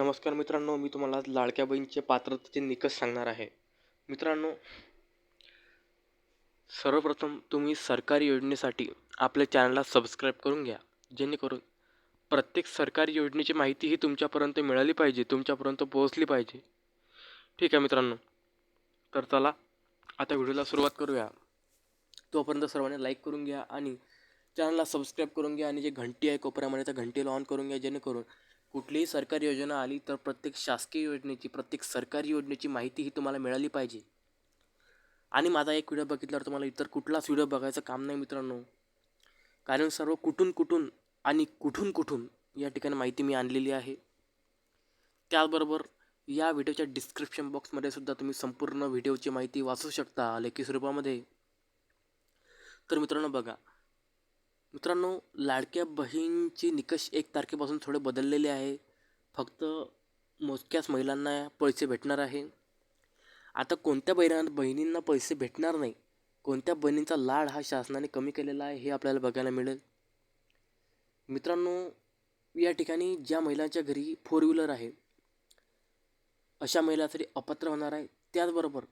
नमस्कार मित्रांनो मी तुम्हाला आज लाडक्या बहिणीचे पात्रतेचे निकष सांगणार आहे. मित्रांनो सर्वप्रथम तुम्ही सरकारी योजनेसाठी आपल्या चॅनलला सबस्क्राईब करून घ्या. जेणेकरून प्रत्येक सरकारी योजनेची माहिती ही तुमच्यापर्यंत मिळाली पाहिजे तुमच्यापर्यंत पोहोचली पाहिजे. ठीक आहे मित्रांनो तर चला आता व्हिडिओला सुरुवात करूया. तोपर्यंत सर्वांनी लाईक करून घ्या आणि चॅनलला सबस्क्राईब करून घ्या आणि जे घंटी आहे कोपऱ्यामध्ये त्या घंटीला ऑन करून घ्या जेणेकरून कुठलीही सरकारी योजना आली तर प्रत्येक शासकीय योजनेची प्रत्येक सरकारी योजनेची माहिती ही तुम्हाला मिळाली पाहिजे. आणि माझा एक व्हिडिओ बघितल्यावर तुम्हाला इतर कुठलाच व्हिडिओ बघायचं काम नाही मित्रांनो. कारण सर्व कुठून कुठून आणि कुठून कुठून या ठिकाणी माहिती मी आणलेली आहे. त्याचबरोबर या व्हिडिओच्या डिस्क्रिप्शन बॉक्समध्ये सुद्धा तुम्ही संपूर्ण व्हिडिओची माहिती वाचू शकता लेखी स्वरूपामध्ये. तर मित्रांनो बघा मित्रांनो लाडक्या बहीणचे निकष एक तारखेपासून थोडे बदललेले आहे. फक्त मोजक्याच महिलांना पैसे भेटणार आहे. आता कोणत्या बहिणा बहिणींना पैसे भेटणार नाही? कोणत्या बहिणींचा लाड हा शासनाने कमी केलेला आहे हे आपल्याला बघायला मिळेल. मित्रांनो या ठिकाणी ज्या महिलांच्या घरी फोर व्हीलर आहे अशा महिलांसाठी अपात्र होणार आहे. त्याचबरोबर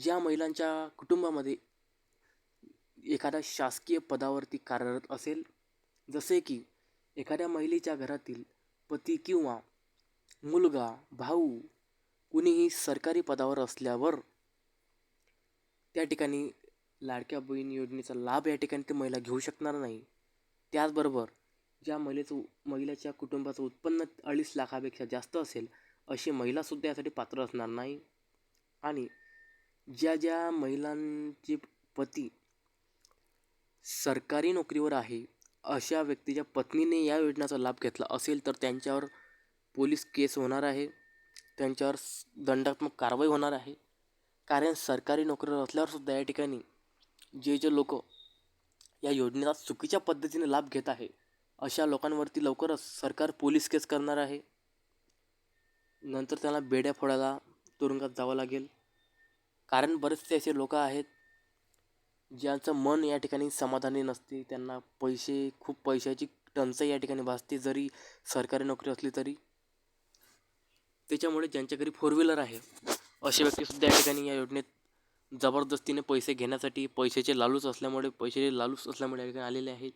ज्या महिलांच्या कुटुंबामध्ये एखादा शासकीय पदावरती कार्यरत असेल जसे की एखाद्या महिलेच्या घरातील पती किंवा मुलगा भाऊ कुणीही सरकारी पदावर असल्यावर त्या ठिकाणी लाडक्या बहीण योजनेचा लाभ या ठिकाणी ती महिला घेऊ शकणार नाही. त्याचबरोबर ज्या महिलेचं महिलेच्या कुटुंबाचं उत्पन्न अडीच लाखापेक्षा जास्त असेल अशी महिलासुद्धा यासाठी पात्र असणार नाही. आणि ज्या ज्या महिलांचे पती सरकारी नोकरीवर आहे अशा व्यक्तीच्या पत्नीने या योजनेचा लाभ घेतला असेल तर त्यांच्यावर पोलीस केस होणार आहे त्यांच्यावर दंडात्मक कारवाई होणार आहे. कारण सरकारी नोकरीवर असल्यावर सुद्धा या ठिकाणी जे जे लोक या योजनेचा चुकीच्या पद्धतीने लाभ घेत आहे अशा लोकांवरती लवकरच सरकार पोलीस केस करणार आहे. नंतर त्याला बेड्या फोडायला तुरुंगात जावं लागेल. कारण बरेचसे असे लोक आहेत ज्यांचं मन या ठिकाणी समाधानी नसते त्यांना पैसे खूप पैशाची टंचाई या ठिकाणी भासते जरी सरकारी नोकरी असली तरी. त्याच्यामुळे ज्यांच्या घरी फोर व्हीलर आहे असे व्यक्तीसुद्धा या ठिकाणी या योजनेत जबरदस्तीने पैसे घेण्यासाठी पैशाचे लालूच असल्यामुळे पैशाचे लालूच असल्यामुळे या ठिकाणी आलेले आहेत.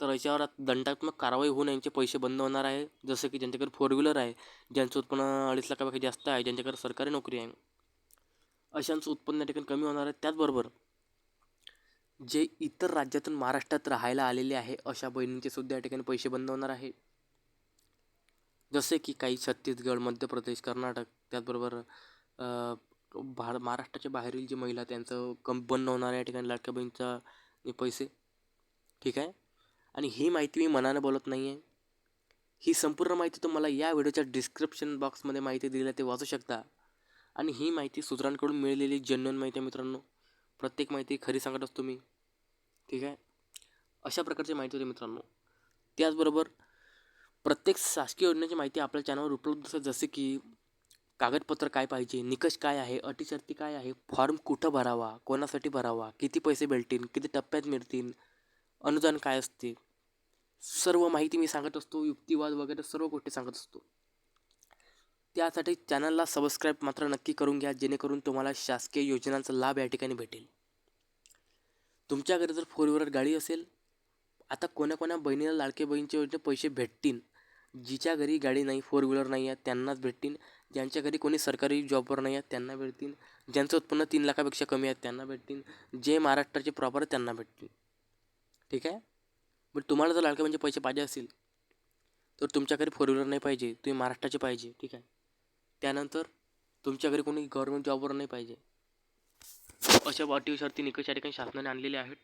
तर याच्यावर दंडात्मक कारवाई होऊन यांचे पैसे बंद होणार आहे. जसं की ज्यांच्याकडे फोर व्हीलर आहे ज्यांचं उत्पन्न अडीच लाखापेक्षा जास्त आहे ज्यांच्याकडे सरकारी नोकरी आहे अशांचं उत्पन्न या ठिकाणी कमी होणार आहे. त्याचबरोबर जे इतर राज्यातून महाराष्ट्रात राहायला आलेले आहे अशा बहिणींचे सुद्धा या ठिकाणी पैसे बंद होणार आहे. जसे की काही छत्तीसगड मध्य प्रदेश कर्नाटक त्याचबरोबर भार महाराष्ट्राच्या बाहेरील जी महिला त्यांचं कम बंद होणार या ठिकाणी लाडक्या बहिणीचा पैसे. ठीक आहे? आणि ही माहिती मी मनानं बोलत नाही आहे ही संपूर्ण माहिती तुम्हाला या व्हिडिओच्या डिस्क्रिप्शन बॉक्समध्ये माहिती दिली ते वाचू शकता. आणि ही माहिती सूत्रांकडून मिळालेली जेन्युन माहिती आहे मित्रांनो. प्रत्येक माहिती खरी सांगत असतो मी. ठीक आहे? अशा प्रकारची माहिती होती मित्रांनो. त्याचबरोबर प्रत्येक शासकीय योजनेची माहिती आपल्या चॅनलवर उपलब्ध असते. जसे की कागदपत्र काय पाहिजे निकष काय आहे अटी शर्ती काय आहे फॉर्म कुठं भरावा कोणासाठी भरावा किती पैसे भेटतील किती टप्प्यात मिळतील अनुदान काय असते सर्व माहिती मी सांगत असतो. युक्तिवाद वगैरे सर्व गोष्टी सांगत असतो. त्यासाठी चॅनलला सबस्क्राईब मात्र नक्की करून घ्या जेणेकरून तुम्हाला शासकीय योजनांचा लाभ या ठिकाणी भेटेल. तुमच्या घरी जर फोर व्हीलर गाडी असेल आता कोण्या कोण्या बहिणीला लाडके बहिणीच्या योजने पैसे भेटतील? जिच्या घरी गाडी नाही फोर व्हीलर नाही आहे त्यांनाच भेटतील. ज्यांच्या घरी कोणी सरकारी जॉबवर नाही आहेत त्यांना भेटतील. ज्यांचं उत्पन्न तीन लाखापेक्षा कमी आहे त्यांना भेटतील. जे महाराष्ट्राचे प्रॉपर त्यांना भेटतील. ठीक आहे? बट तुम्हाला जर लाडके म्हणजे पैसे पाहिजे असतील तर तुमच्या घरी फोर व्हीलर नाही पाहिजे तुम्ही महाराष्ट्राचे पाहिजे. ठीक आहे? त्यानंतर तुमच्या घरी कोणी गव्हर्मेंट जॉबवर नाही पाहिजे. अशा अटी शर्ती निकष या ठिकाणी शासनाने आणलेले आहेत.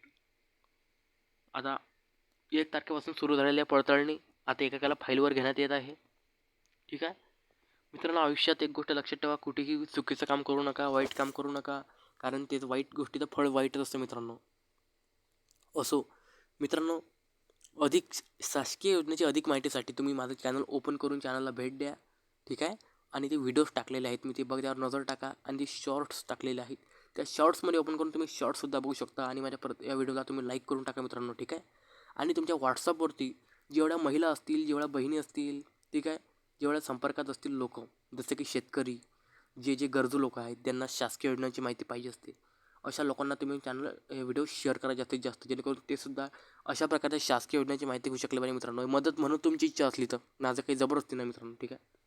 आता एक तारखेपासून सुरू झालेल्या पडताळणी आता एकेकाला फाईलवर घेण्यात येत आहे. ठीक आहे? मित्रांनो आयुष्यात एक गोष्ट लक्षात ठेवा कुठेही चुकीचं काम करू नका वाईट काम करू नका कारण ते वाईट गोष्टीचं फळ वाईटच असतं मित्रांनो. असो मित्रांनो अधिक शासकीय योजनेची अधिक माहितीसाठी तुम्ही माझं चॅनल ओपन करून चॅनलला भेट द्या. ठीक आहे? आणि ते व्हिडिओज टाकलेले आहेत. मी ते बघ त्यावर नजर टाका. आणि ते शॉर्ट्स टाकलेले आहेत. त्या शॉर्ट्समध्ये ओपन करून तुम्ही शॉर्ट्ससुद्धा बघू शकता. आणि माझ्या परत या व्हिडिओला तुम्ही लाईक करून टाका मित्रांनो ठीक आहे? आणि तुमच्या व्हॉट्सअपवरती जेवढ्या महिला असतील जेवढ्या बहिणी असतील ठीक आहे? जेवढ्या संपर्कात असतील लोक जसे की शेतकरी जे जे गरजू लोक आहेत त्यांना शासकीय योजनांची माहिती पाहिजे असते. अशा लोकांना तुम्ही चॅनल व्हिडिओ शेअर करा जास्तीत जास्त जेणेकरून ते सुद्धा अशा प्रकारच्या शासकीय योजनांची माहिती घेऊ शकले पाहिजे मित्रांनो. मदत म्हणून तुमची इच्छा असली तर. माझं काही जबरदस्ती नाही मित्रांनो ठीक आहे?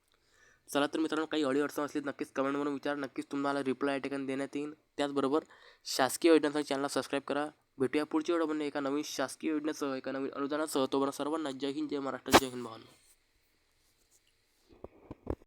चला तर मित्रांनो काही अडी अडचण असली नक्कीच कमेंटवरून विचार. नक्कीच तुम्हाला रिप्लाय या ठिकाणी देण्यात येईल. त्याचबरोबर शासकीय योजनांसाठी चॅनलला सबस्क्राईब करा. भेटूया पुढच्या व्हिडिओमध्ये एका नवीन शासकीय योजनेसह एका नवीन अनुदानासह. तोपर्यंत सर्वांना जय हिंद जय महाराष्ट्र जय हिंद भावांनो.